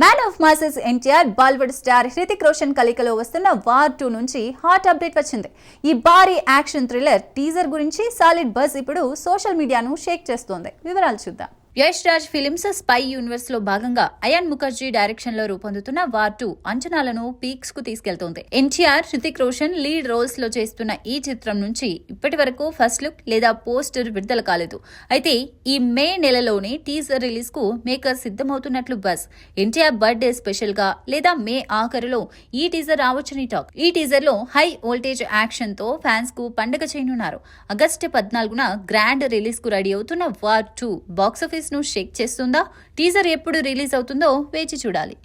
Man of masses NTR Bollywood star Hrithik Roshan కలికలో వస్తున్న war two నుంచి hot update వచ్చింది. ఈ భారీ యాక్షన్ థ్రిల్లర్ టీజర్ గురించి సాలిడ్ బజ్ ఇప్పుడు సోషల్ మీడియాను షేక్ చేస్తోంది. వివరాలు చూద్దాం. యష్ రాజ్ ఫిలిమ్స్ స్పై యూనివర్స్లో భాగంగా అయాన్ ముఖర్జీ డైరెక్షన్లో రూపొందుతున్న వార్ టూ అంచనాలను పీక్స్కు తీసుకెళ్తోంది. ఎన్టీఆర్ హృతిక్ రోషన్ లీడ్ రోల్స్లో చేస్తున్న ఈ చిత్రం నుంచి ఇప్పటి వరకు ఫస్ట్ లుక్ లేదా పోస్టర్ విడుదల కాలేదు. అయితే ఈ మే నెలలోనే టీజర్ రిలీజ్కు మేకర్ సిద్ధమవుతున్నట్లు బస్ ఎన్టీఆర్ బర్త్డే స్పెషల్గా లేదా మే ఆఖరులో ఈ టీజర్ రావచ్చని టాక్. ఈ టీజర్లో హై వోల్టేజ్ యాక్షన్తో ఫ్యాన్స్కు పండుగ చేయనున్నారు. ఆగస్టు పద్నాలుగున గ్రాండ్ రిలీజ్కు రెడీ అవుతున్న వార్ టూ బాక్సాఫీస్ ను షేక్ చేస్తుందా? టీజర్ ఎప్పుడు రిలీజ్ అవుతుందో వేచి చూడాలి.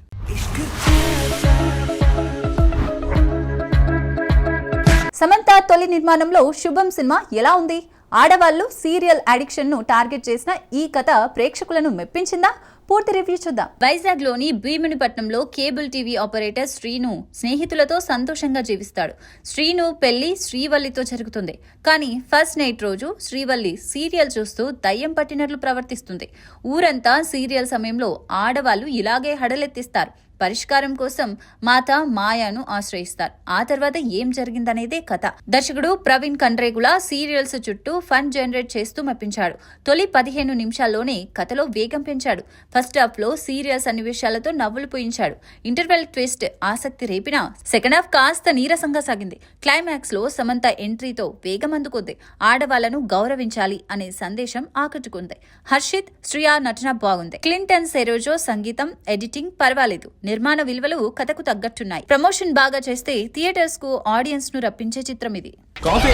సమంత తొలి నిర్మాణంలో శుభం సినిమా ఎలా ఉంది? ఆడవాళ్ళు సీరియల్ అడిక్షన్ను టార్గెట్ చేసిన ఈ కథ ప్రేక్షకులను మెప్పించిందా? పూర్తి రివ్యూ చూద్దాం. వైజాగ్లోని భీమునిపట్నంలో కేబుల్ టీవీ ఆపరేటర్ శ్రీను స్నేహితులతో సంతోషంగా జీవిస్తాడు. శ్రీను పెళ్ళి శ్రీవల్లితో జరుగుతుంది. కానీ ఫస్ట్ నైట్ రోజు శ్రీవల్లి సీరియల్ చూస్తూ దయ్యం పట్టినట్లు ప్రవర్తిస్తుంది. ఊరంతా సీరియల్ సమయంలో ఆడవాళ్ళు ఇలాగే హడలెత్తిస్తారు. పరిష్కారం కోసం మాత మాయాను ఆశ్రయిస్తారు. ఆ తర్వాత ఏం జరిగిందనేదే కథ. దర్శకుడు ప్రవీణ్ కండ్రేగుల సీరియల్స్ చుట్టూ ఫన్ జనరేట్ చేస్తూ మెప్పించాడు. తొలి పదిహేను నిమిషాల్లోనే కథలో వేగం పెంచాడు. ఫస్ట్ హాఫ్లో సీరియల్ సన్నివేశాలతో నవ్వులు పూయించాడు. ఇంటర్వెల్ ట్విస్ట్ ఆసక్తి రేపినా సెకండ్ హాఫ్ కాస్త నీరసంగా సాగింది. క్లైమాక్స్లో సమంత ఎంట్రీతో వేగం అందుకుంది. ఆడవాళ్ళను గౌరవించాలి అనే సందేశం ఆకట్టుకుంది. హర్షిత్ శ్రియా నటన బాగుంది. క్లింటన్ సెరోజో సంగీతం ఎడిటింగ్ పర్వాలేదు. నిర్మాణ విలువలు కథకు తగ్గట్టున్నాయి. ప్రమోషన్ బాగా చేస్తే థియేటర్స్కు ఆడియన్స్ను రప్పించే చిత్రం ఇది. కాఫీ